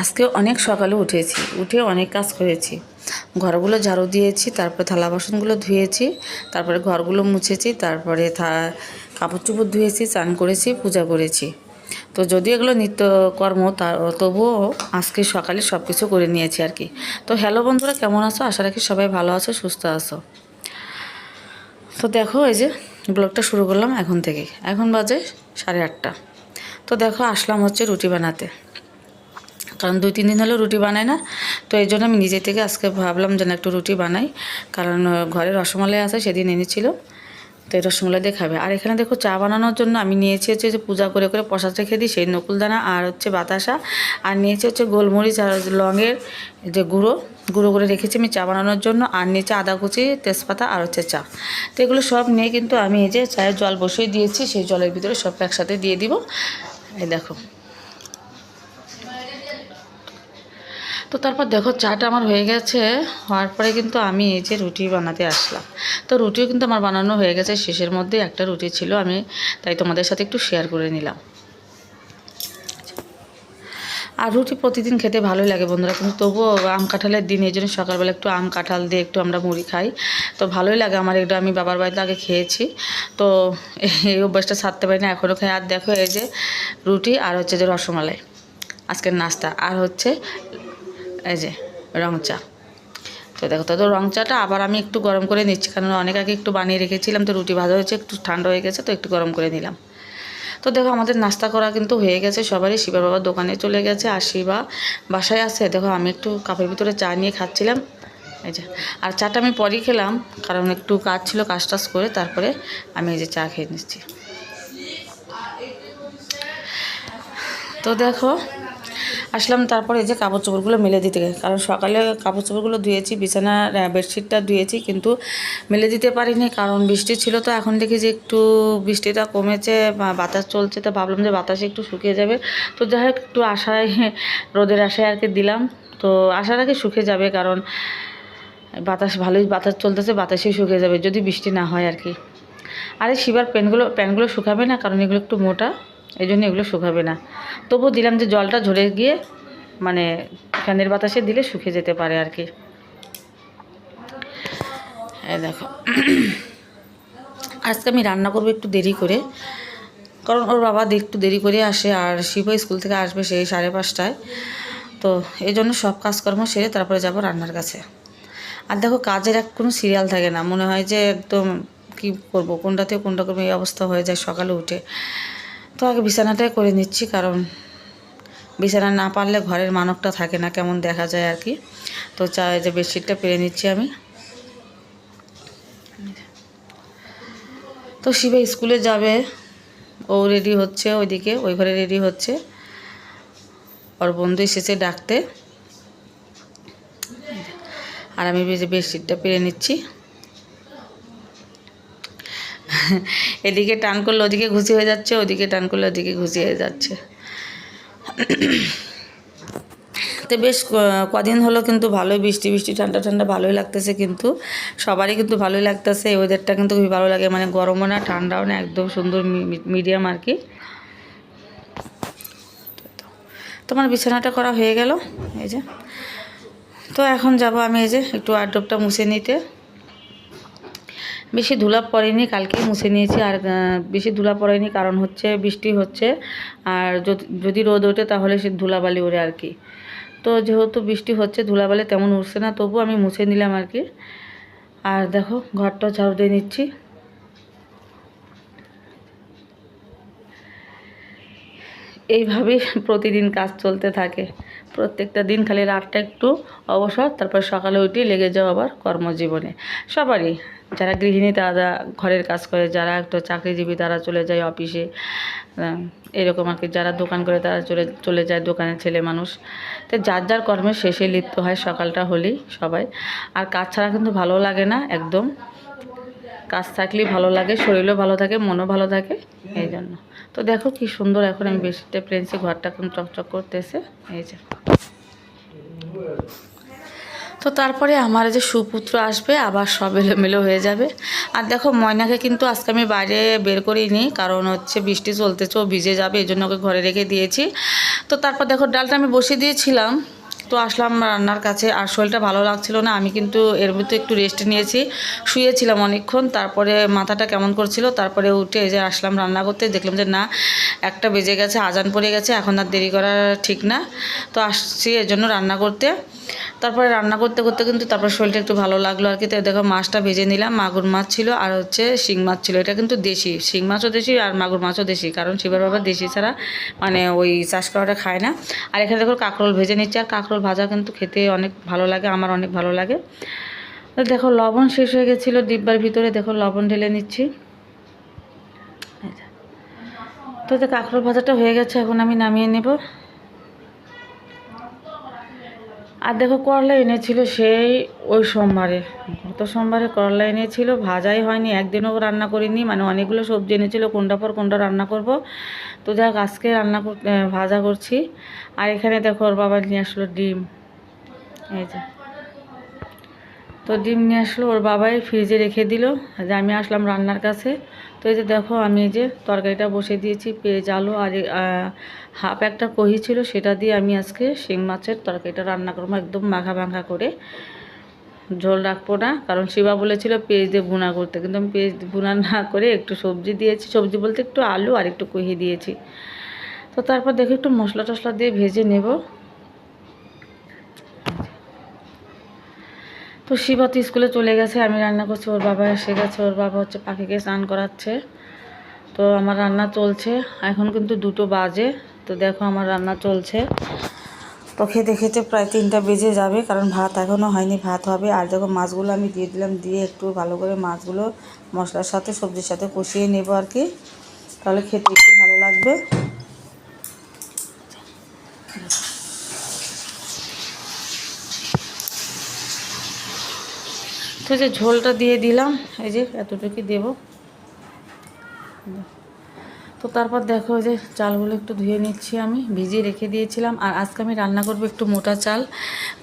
আজকে অনেক সকালে উঠেছি, উঠে অনেক কাজ করেছি। ঘরগুলো ঝাড়ু দিয়েছি, তারপরে থালা বাসনগুলো ধুয়েছি, তারপরে ঘরগুলো মুছেছি, তারপরে কাপড় চোপড় ধুয়েছি চান করেছি, পূজা করেছি। তো যদি এগুলো নিত্যকর্ম, তা, তবুও আজকে সকালে সব কিছু করে নিয়েছি আর কি। তো হ্যালো বন্ধুরা, কেমন আছো? আশা রাখি সবাই ভালো আছো, সুস্থ আছো। তো দেখো, এই যে ব্লগটা শুরু করলাম এখন থেকে। এখন বাজে সাড়ে আটটা। তো দেখো, আসলাম হচ্ছে রুটি বানাতে। কারণ দুই, তিন দিন হলেও রুটি বানাই না। তো এই জন্য আমি নিজে থেকে আজকে ভাবলাম যেন একটু রুটি বানাই। কারণ ঘরে রসমালাই আছে, সেদিন এনেছিল। তো এই রসমালাই দিয়ে খাবে। আর এখানে দেখো চা বানানোর জন্য আমি নিয়েছি হচ্ছে যে পূজা করে করে প্রসাদ রেখে দিই, সেই নকুলদানা আর হচ্ছে বাতাসা। আর নিয়েছি হচ্ছে গোলমরিচ আর লঙের যে গুঁড়ো গুঁড়ো করে রেখেছি আমি চা বানানোর জন্য। আর নিয়েছি আদা কুচি, তেজপাতা আর হচ্ছে চা। তো এগুলো সব নিয়ে কিন্তু আমি এই যে চায়ের জল বসিয়ে দিয়েছি, সেই জলের ভিতরে সব একসাথে দিয়ে দিব। এই দেখো। তো তারপর দেখো চাটা আমার হয়ে গেছে, হওয়ার পরে কিন্তু আমি এই যে রুটি বানাতে আসলাম। তো রুটিও কিন্তু আমার বানানো হয়ে গেছে, শেষের মধ্যে একটা রুটি ছিল, আমি তাই তোমাদের সাথে একটু শেয়ার করে নিলাম। আর রুটি প্রতিদিন খেতে ভালোই লাগে বন্ধুরা, কিন্তু তবুও আম কাঁঠালের দিন, এই জন্য সকালবেলা একটু আম কাঁঠাল দিয়ে একটু আমরা মুড়ি খাই। তো ভালোই লাগে আমার একটু আমি বাবার বাড়িতে আগে খেয়েছি। তো এই অভ্যাসটা ছাড়তে পারি না এখনও খাই। আর দেখো এই যে রুটি আর হচ্ছে যে রসমালাই, আজকের নাস্তা। আর হচ্ছে এই যে, রং চা। তো দেখো, তো রং চাটা আবার আমি একটু গরম করে নিচ্ছি, কারণ অনেক আগে একটু বানিয়ে রেখেছিলাম, তো রুটি ভাজা হয়েছে, একটু ঠান্ডা হয়ে গেছে, তো একটু গরম করে নিলাম। তো দেখো, আমাদের নাস্তা করা কিন্তু হয়ে গেছে সবারই শিবার বাবার দোকানে চলে গেছে আর শিবা বাসায় আছে। দেখো, আমি একটু কাপের ভিতরে চা নিয়ে খাচ্ছিলাম, এই যে। আর চাটা আমি পরই খেলাম, কারণ একটু কাজ ছিল, কাজ টাজ করে তারপরে আমি এই যে চা খেয়ে নিচ্ছি। তো দেখো আসলাম তারপরে এই যে কাপড় চোপড়গুলো মেলে দিতে কারণ সকালে কাপড় চোপড়গুলো ধুয়েছি বিছানার আহ, বেডশিটটা ধুয়েছি কিন্তু মেলে দিতে পারিনি কারণ বৃষ্টি ছিল তো এখন দেখি যে একটু বৃষ্টিটা কমেছে বাতাস চলছে তো ভাবলাম যে বাতাসে একটু শুকিয়ে যাবে। তো যাই হোক একটু আশায় রোদের আশায় আর কি দিলাম। তো আশা রাখি শুকিয়ে যাবে কারণ বাতাস ভালোই বাতাস চলতেছে বাতাসেই শুকিয়ে যাবে যদি বৃষ্টি না হয় আর কি। আরে শিবার প্যানগুলো প্যানগুলো শুকাবে না কারণ এগুলো একটু মোটা। এই জন্য এগুলো শুকাবে না। তবুও দিলাম যে জলটা ঝরে গিয়ে মানে ফ্যানের বাতাসে দিলে শুকিয়ে যেতে পারে আর কি। দেখো। আজকে আমি রান্না করব একটু দেরি করে। কারণ ওর বাবা একটু দেরি করে আসে আর শিব স্কুল থেকে আসবে সেই সাড়ে পাঁচটায়। তো এই জন্য সব কাজকর্ম সেরে তারপরে যাব রান্নার কাছে। আর দেখো কাজের এক কোনো সিরিয়াল থাকে না। মনে হয় যে একদম কি করব কোনটাতে কোনটা করব এই অবস্থা হয়ে যায় সকালে উঠে। তো আগে বিছানাটাই করে নিচ্ছি, কারণ বিছানা না পারলে ঘরের মানকটা থাকে না, কেমন দেখা যায় আর কি। তো চা যে বেডশিটটা পেরে নিচ্ছি আমি। তো শিবে স্কুলে যাবে, ও রেডি হচ্ছে ওইদিকে, ওই ঘরে রেডি হচ্ছে। ওর বন্ধু এসেছে ডাকতে। আর আমি বেডশিটটা পেরে নিচ্ছি। এদিকে টান করলে ওদিকে ঘুষি হয়ে যাচ্ছে, ওদিকে টান করলে ওদিকে ঘুষি হয়ে যাচ্ছে। তো বেশ কদিন হলো কিন্তু ভালোই বৃষ্টি বৃষ্টি ঠান্ডা ঠান্ডা ভালোই লাগতেছে কিন্তু, সবারই কিন্তু ভালোই লাগতেছে, এই ওয়েদারটা কিন্তু খুবই ভালো লাগে মানে গরমও না, ঠান্ডাও না, একদম সুন্দর মিডিয়াম আর কি। তোমার বিছানাটা করা হয়ে গেল, এই যে। তো এখন যাব আমি এই যে একটু আড্ডবটা মুছে নিতে। বেশি ধুলা পড়েনি কালকে মুছে নিয়েছি। আর বেশি ধুলা পড়েনি কারণ হচ্ছে বৃষ্টি হচ্ছে। আর যদি- রোদ ওঠে তাহলে সে ধুলাবালি ওড়ে আর কি। তো যেহেতু বৃষ্টি হচ্ছে, ধুলাবালি তেমন উঠছে না তবু আমি মুছে নিলাম আর কি। আর দেখো ঘরটা ঝাড়ু দিয়ে নিচ্ছি। এইভাবেই প্রতিদিন কাজ চলতে থাকে। প্রত্যেকটা দিন খালি রাতটা একটু অবসর, তারপর সকালে উঠে লেগে যাও আবার কর্মজীবনে। সবারই, যারা গৃহিণী তারা ঘরের কাজ করে, যারা একটু চাকরিজীবী তারা চলে যায় অফিসে। এরকম আর কি, যারা দোকান করে তারা চলে চলে যায় দোকানের ছেলে মানুষ। তো যার যার কর্মের শেষে লিপ্ত হয় সকালটা হলেই সবাই। আর কাজ ছাড়া কিন্তু ভালো লাগে না একদম। কাজ থাকলেই ভালো লাগে, শরীরও ভালো থাকে, মনও ভালো থাকে, এই জন্য। তো দেখো কি সুন্দর এখন আমি বেশিটা প্লেন্সে ঘরটা এখন চকচক করতেছে। এই যে। তো তারপরে আমার যে সুপুত্র আসবে, আবার সব এলোমেলো হয়ে যাবে। আর দেখো, ময়নাকে কিন্তু আজকে আমি বাইরে বের করিনি, কারণ হচ্ছে বৃষ্টি চলতেছে, ও ভিজে যাবে এই জন্য ওকে ঘরে রেখে দিয়েছি। তো তারপর দেখো, ডালটা আমি বসিয়ে দিয়েছিলাম। তো আসলাম রান্নার কাছে আর শরীরটা ভালো লাগছিল না। আমি কিন্তু এর ভিতরে একটু রেস্ট নিয়েছি। শুয়েছিলাম অনেকক্ষণ, তারপরে মাথাটা কেমন করছিল, তারপরে উঠে যে আসলাম রান্না করতে। দেখলাম যে না, একটা বেজে গেছে, আজান পড়ে গেছে, এখন আর দেরি করা ঠিক না। তো আসছি এর জন্য রান্না করতে। তারপরে রান্না করতে করতে কিন্তু তারপর শরীরটা একটু ভালো লাগল আর কি। তো দেখো মাছটা ভেজে নিলাম, মাগুর মাছ ছিল আর হচ্ছে শিং মাছ ছিল। এটা কিন্তু দেশি, শিং মাছও দেশি আর মাগুর মাছও দেশি, কারণ শিবার বাবা দেশি ছাড়া মানে ওই চাষ করাটা খায় না। আর এখানে দেখো কাঁকরোল ভেজে নিচ্ছে, আর কাঁকরোল ভাজা কিন্তু খেতে অনেক ভালো লাগে, আমার অনেক ভালো লাগে। দেখো, লবণ শেষ হয়ে গেছিল ডিব্বার ভিতরে, দেখো লবণ ঢেলে নিচ্ছি। তো কাঁকরোল ভাজাটা হয়ে গেছে, এখন আমি নামিয়ে নেব। আর দেখো করলা এনেছিল সেই ওই সোমবারে। গত সোমবারে করলা এনেছিল ভাজাই হয়নি, একদিনও রান্না করিনি মানে অনেকগুলো সবজি এনেছিল, কোনটা পর কোনটা রান্না করব। তো যাক আজকে রান্না ভাজা করছি। আর এখানে দেখো ওর বাবা নিয়ে আসলো ডিম। এই যে। তো ডিম নিয়ে আসলো, ওর বাবাই ফ্রিজে রেখে দিল। যে আমি আসলাম রান্নার কাছে। তো এই যে দেখো, আমি এই যে তরকারিটা বসে দিয়েছি, পেঁয়াজ, আলু আর হাফ একটা কহি ছিল, সেটা দিয়ে আমি আজকে শিং মাছের তরকারিটা রান্না করব, একদম মাখা মাখা করে। ঝোল রাখব না, কারণ শিবা বলেছিল পেঁয়াজ দিয়ে ভুনা করতে। কিন্তু আমি পেঁয়াজ ভুনা না করে একটু সবজি দিয়েছি। সবজি বলতে একটু আলু আর একটু কহি দিয়েছি। তো তারপর দেখো একটু মশলা টশলা দিয়ে ভেজে নেব। তো শিবা তো স্কুলে চলে গেছে, আমি রান্না করছি, ওর বাবা এসে গেছে, ওর বাবা হচ্ছে পাখিকে স্নান করাচ্ছে। তো আমার রান্না চলছে, এখন কিন্তু দুটো বাজে, তো দেখো আমার রান্না চলছে। তো খেতে খেতে প্রায় তিনটা বেজে যাবে, কারণ ভাত এখনও হয়নি, ভাত হবে। আর দেখো মাছগুলো আমি দিয়ে দিলাম, দিয়ে একটু ভালো করে মাছগুলো মশলার সাথে, সবজির সাথে কষিয়ে নেব আর কি। তাহলে খেতে একটু ভালো লাগবে। তো যে ঝোলটা দিয়ে দিলাম, এই যে এতটুকু দেবো। তো তারপর দেখো যে চালগুলো একটু ধুয়ে নিচ্ছি আমি, ভিজিয়ে রেখে দিয়েছিলাম। আর আজকে আমি রান্না করব একটু মোটা চাল,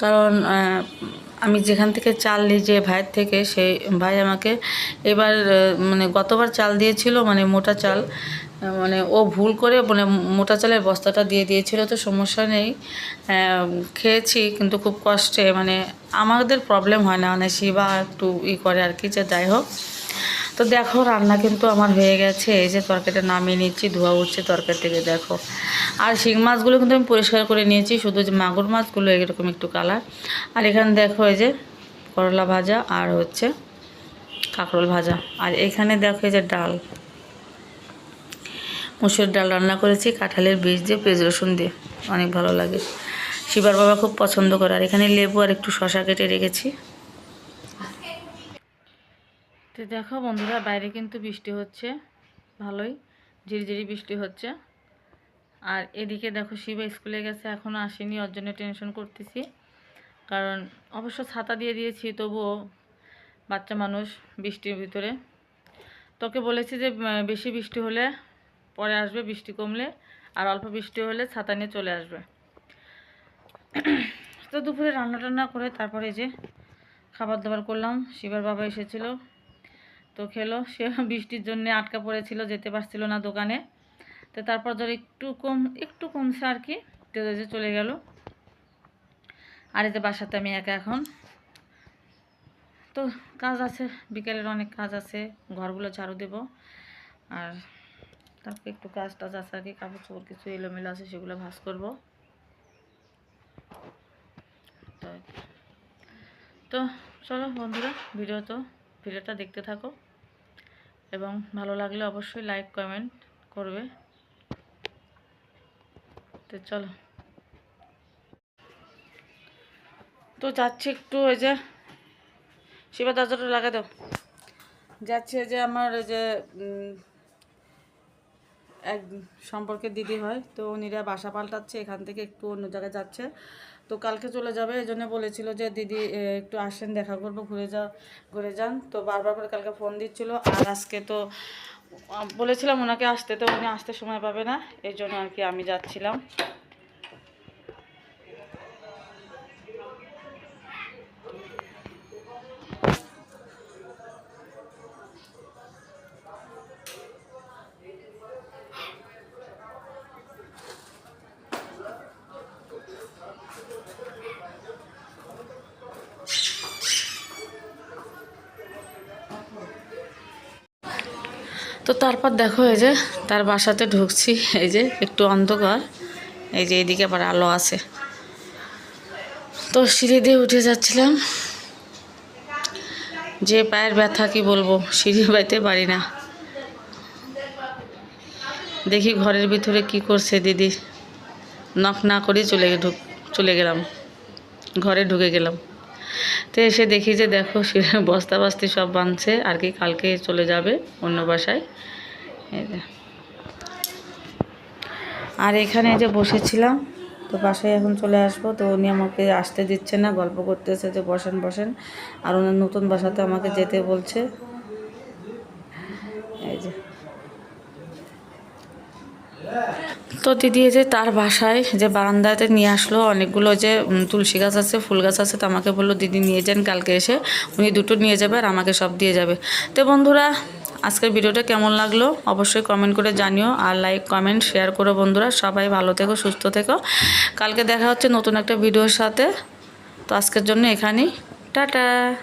কারণ আমি যেখান থেকে চাল নিই যে ভাইয়ের থেকে, সেই ভাই আমাকে এবার মানে গতবার চাল দিয়েছিল মানে মোটা চাল। মানে ও ভুল করে মানে মোটা চালের বস্তাটা দিয়ে দিয়েছিল, তো সমস্যা নেই। খেয়েছি কিন্তু খুব কষ্টে মানে আমাদের প্রবলেম হয় না মানে শিবা একটু ই করে আর কি, যে যাই হোক। তো দেখো, রান্না কিন্তু আমার হয়ে গেছে, এই যে তরকারিটা নামিয়ে নিচ্ছি, ধোয়া উঠছে তরকারি থেকে, দেখো। আর শিং মাছগুলো কিন্তু আমি পরিষ্কার করে নিয়েছি, শুধু যে মাগুর মাছগুলো এরকম একটু কালার। আর এখানে দেখো, এই যে করলা ভাজা আর হচ্ছে কাঁকরোল ভাজা। আর এখানে দেখো, এই যে ডাল। মুসুর ডাল রান্না করেছি, কাঁঠালের বীজ দিয়ে, পেঁয়াজ রসুন দিয়ে। অনেক ভালো লাগে। শিবার বাবা খুব পছন্দ করে, আর এখানে লেবু আর একটু শশা কেটে রেখেছি। তো দেখো বন্ধুরা, বাইরে কিন্তু বৃষ্টি হচ্ছে, ভালোই, ঝিরিঝিরি বৃষ্টি হচ্ছে। আর এদিকে দেখো শিবা স্কুলে গেছে এখনও আসেনি, ওর জন্য টেনশন করতেছি। কারণ অবশ্য ছাতা দিয়ে দিয়েছি, তবুও বাচ্চা মানুষ বৃষ্টির ভিতরে। তোকে বলেছি যে বেশি বৃষ্টি হলে পরে আসবে বৃষ্টি কমলে, আর অল্প বৃষ্টি হলে ছাতা নিয়ে চলে আসবে। তো দুপুরে রান্না টান্না করে তারপরে যে খাবার দাবার করলাম, শিবার বাবা এসেছিল, তো খেলো। সে বৃষ্টির জন্য আটকা পড়েছিল, যেতে পারছিল না দোকানে। তো তারপর ধর একটু কম, একটু কমছে আর কি যে চলে গেল। আর যে বাসাতে আমি একা এখন। তো কাজ আছে, বিকেলের অনেক কাজ আছে, ঘরগুলো ঝাড়ু দেব। আর তারপর একটু কাজ টাজ আছে কি কাপড় চোপড় কিছু এলোমেলো আছে, সেগুলো ভাঁজ করব। তো চলো বন্ধুরা, ভিডিও তো, ভিডিওটা দেখতে থাকো। এবং ভালো লাগলে অবশ্যই লাইক, কমেন্ট করবে। তো চলো। তো যাচ্ছি একটু ওই যে শিবা দরজাটা লাগা দাও। যাচ্ছে যে আমার ওই যে এক সম্পর্কে দিদি হয়, তো উনিরা বাসা পাল্টাচ্ছে, এখান থেকে একটু অন্য জায়গায় যাচ্ছে। তো কালকে চলে যাবে এই জন্য বলেছিল যে, দিদি একটু আসেন, দেখা করব, ঘুরে যা ঘুরে যান। তো বারবার করে কালকে ফোন দিচ্ছিল, আর আজকে তো বলেছিলাম ওনাকে আসতে, তো উনি আসতে সময় পাবে না এই জন্য আর কি আমি যাচ্ছিলাম। তো তারপর দেখো এই যে তার বাসাতে ঢুকছি, এই যে একটু অন্ধকার, এই যে এদিকে আবার আলো আছে। তো সিঁড়ি দিয়ে উঠে যাচ্ছিলাম। যে পায়ের ব্যথা কি বলব, সিঁড়ি বাইতে পারি না। দেখি ঘরের ভিতরে কি করছে দিদি। নখ না করেই চলে ঢুক চলে গেলাম। ঘরে ঢুকে গেলাম। তো এসে দেখি যে দেখো বস্তা বাস্তি সব বাঁধছে, আর কি কালকে চলে যাবে অন্য বাসায়। আর এখানে যে বসেছিলাম, তো বাসায় এখন চলে আসব। তো উনি আমাকে আসতে দিচ্ছে না, গল্প করতেছে যে বসেন বসেন। আর ওনার নতুন বাসাতে আমাকে যেতে বলছে এই যে তো দিদি যে তার বাসায় যে বারান্দাতে নিয়ে আসলো, অনেকগুলো যে তুলসী গাছ আছে, ফুল গাছ আছে, তো আমাকে বলল, দিদি নিয়ে যান কালকে এসে, উনি দুটো নিয়ে যাবে আর আমাকে সব দিয়ে যাবে। তো বন্ধুরা, আজকের ভিডিওটা কেমন লাগল? অবশ্যই কমেন্ট করে জানিও আর লাইক কমেন্ট শেয়ার করো বন্ধুরা। সবাই ভালো থেকো, সুস্থ থেকো। কালকে দেখা হচ্ছে নতুন একটা ভিডিওর সাথে। তো আজকের জন্য এখানেই। টাটা!